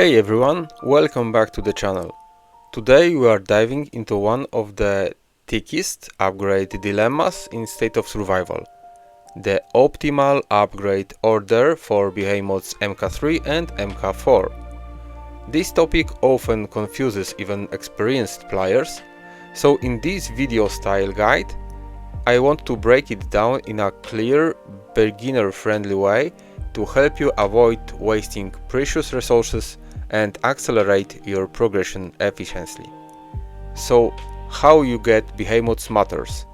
Hey everyone, welcome back to the channel. Today we are diving into one of the thickest upgrade dilemmas in State of Survival. The optimal upgrade order for behemoths MK3 and MK4. This topic often confuses even experienced players, so in this video style guide I want to break it down in a clear, beginner friendly way to help you avoid wasting precious resources and accelerate your progression efficiently. So, how you get behemoths matters,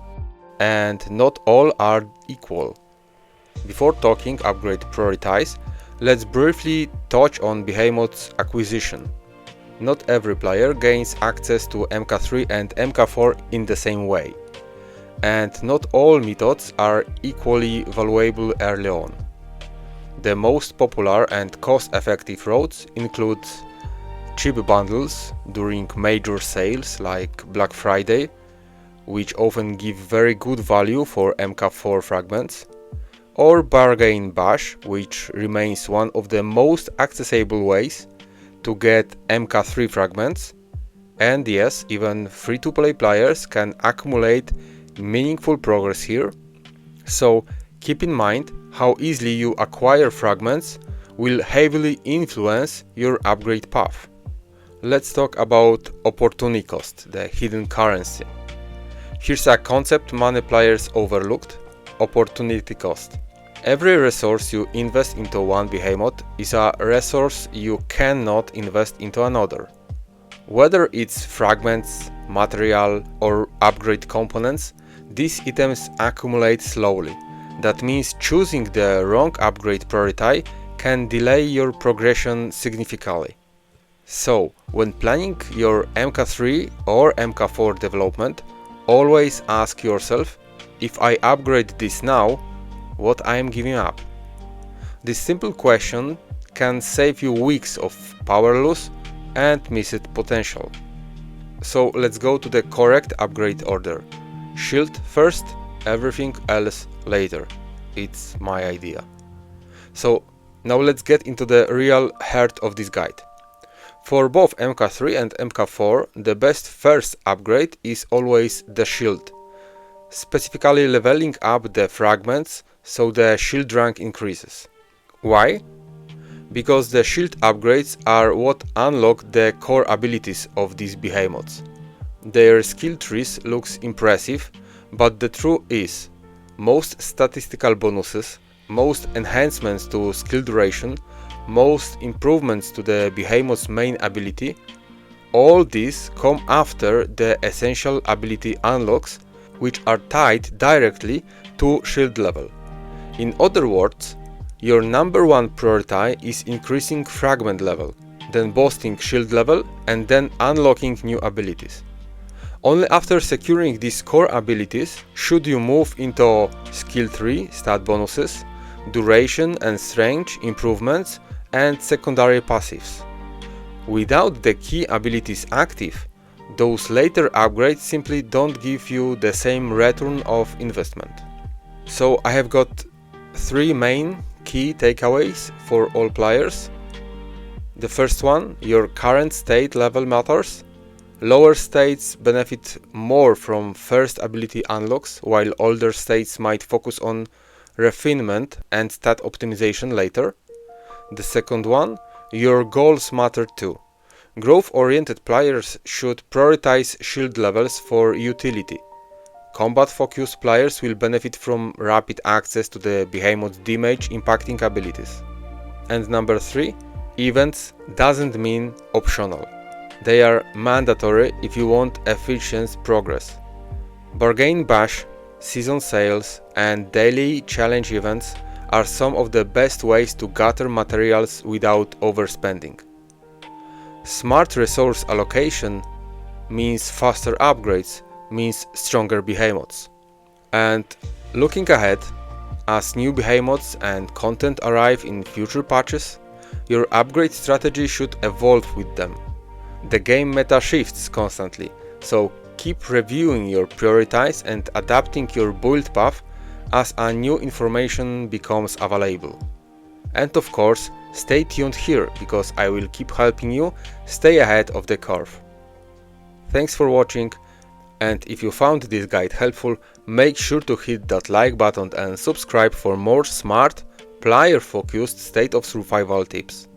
and not all are equal. Before talking upgrade prioritize, let's briefly touch on behemoths acquisition. Not every player gains access to MK3 and MK4 in the same way and not all methods are equally valuable early on. The most popular and cost-effective routes include cheap bundles during major sales like Black Friday, which often give very good value for MK4 fragments, or Bargain Bash, which remains one of the most accessible ways to get MK3 fragments, and yes, even free-to-play players can accumulate meaningful progress here. So keep in mind how easily you acquire fragments will heavily influence your upgrade path. Let's talk about opportunity cost, the hidden currency. Here's a concept many players overlooked, opportunity cost. Every resource you invest into one behemoth is a resource you cannot invest into another. Whether it's fragments, material or upgrade components, these items accumulate slowly. That means choosing the wrong upgrade priority can delay your progression significantly. So, when planning your MK3 or MK4 development, always ask yourself if I upgrade this now, what I am giving up. This simple question can save you weeks of power loss and missed potential. So let's go to the correct upgrade order. Shield first, everything else later. It's my idea. So now let's get into the real heart of this guide. For both MK3 and MK4, the best first upgrade is always the shield. Specifically leveling up the fragments so the shield rank increases. Why? Because the shield upgrades are what unlock the core abilities of these behemoths. Their skill trees looks impressive, but the truth is, most statistical bonuses, most enhancements to skill duration, most improvements to the behemoth's main ability, all these come after the essential ability unlocks, which are tied directly to shield level. In other words, your number one priority is increasing fragment level, then boosting shield level, and then unlocking new abilities. Only after securing these core abilities should you move into skill tree stat bonuses, duration and strength improvements, and secondary passives. Without the key abilities active, those later upgrades simply don't give you the same return of investment. So I have got three main key takeaways for all players. The first one, your current state level matters. Lower states benefit more from first ability unlocks, while older states might focus on refinement and stat optimization later. The second one, your goals matter too. Growth oriented players should prioritize shield levels for utility. Combat focused players will benefit from rapid access to the behemoth's damage impacting abilities. And number 3, events doesn't mean optional. They are mandatory if you want efficient progress. Bargain Bash, season sales, and daily challenge events are some of the best ways to gather materials without overspending. Smart resource allocation means faster upgrades, means stronger behemoths. And looking ahead, as new behemoths and content arrive in future patches, your upgrade strategy should evolve with them. The game meta shifts constantly, so keep reviewing your priorities and adapting your build path as a new information becomes available. And of course, Stay tuned here because I will keep helping you stay ahead of the curve. Thanks for watching and if you found this guide helpful, make sure to hit that like button and subscribe for more smart, player focused state of survival tips.